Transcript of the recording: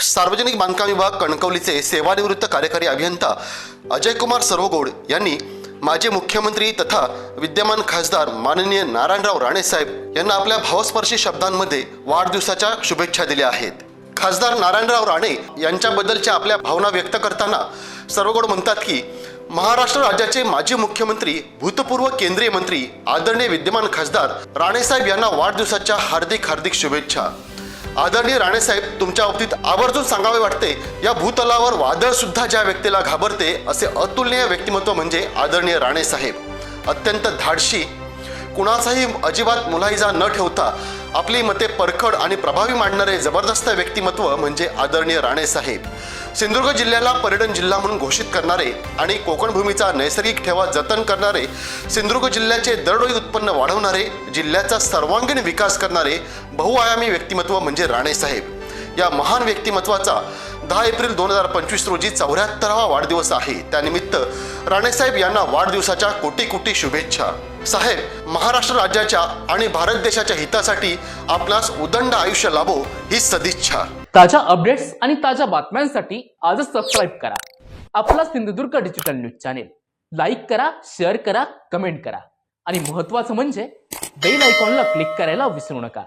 सार्वजनिक बांधकाम विभाग कणकवलीचे सेवानिवृत्त कार्यकारी अभियंता अजयकुमार सर्वगोड यांनी माजी मुख्यमंत्री तथा विद्यमान खासदार माननीय नारायणराव राणेसाहेब यांना आपल्या भावस्पर्शी शब्दांमध्ये वाढदिवसाच्या शुभेच्छा दिल्या आहेत. खासदार नारायणराव राणे यांच्याबद्दलच्या आपल्या भावना व्यक्त करताना सर्वगोड म्हणतात की महाराष्ट्र राज्याचे माजी मुख्यमंत्री भूतपूर्व केंद्रीय मंत्री आदरणीय विद्यमान खासदार राणेसाहेब यांना वाढदिवसाच्या हार्दिक हार्दिक शुभेच्छा. आदरणीय राणेसाहेब तुमच्या बाबतीत आवर्जून सांगावे वाटते. या भूतलावर वादळ सुद्धा ज्या व्यक्तीला घाबरते असे अतुलनीय व्यक्तिमत्व म्हणजे आदरणीय राणेसाहेब. अत्यंत धाडशी कुणाचाही अजिबात मुलाहिजा न ठेवता आपली मते परखड आणि प्रभावी मांडणारे जबरदस्त व्यक्तिमत्व म्हणजे आदरणीय राणेसाहेब. सिंधुदुर्ग जिल्ह्याला पर्यटन जिल्हा म्हणून घोषित करणारे आणि कोकण भूमीचा नैसर्गिक ठेवा जतन करणारे सिंधुदुर्ग जिल्ह्याचे दरडोई उत्पन्न वाढवणारे जिल्ह्याचा सर्वांगीण विकास करणारे बहुआयामी व्यक्तिमत्व म्हणजे राणेसाहेब या महान व्यक्तिमत्वाचा दहा एप्रिल दोन हजार पंचवीस रोजी चौऱ्याहत्तरावा वाढदिवस आहे. त्यानिमित्त राणेसाहेब यांना वाढदिवसाच्या कोटी कोटी शुभेच्छा. साहेब महाराष्ट्र राज्याच्या आणि भारत देशाच्या हितासाठी आपणास उदंड आयुष्य लाभो ही सदिच्छा. ताज्या अपडेट्स आणि ताज्या बातम्यांसाठी आजच सबस्क्राईब करा. आपला Sindhudurg digital news channel like करा शेअर करा कमेंट करा. आणि महत्त्वाचं म्हणजे बेल आयकॉनला क्लिक करायला विसरू नका.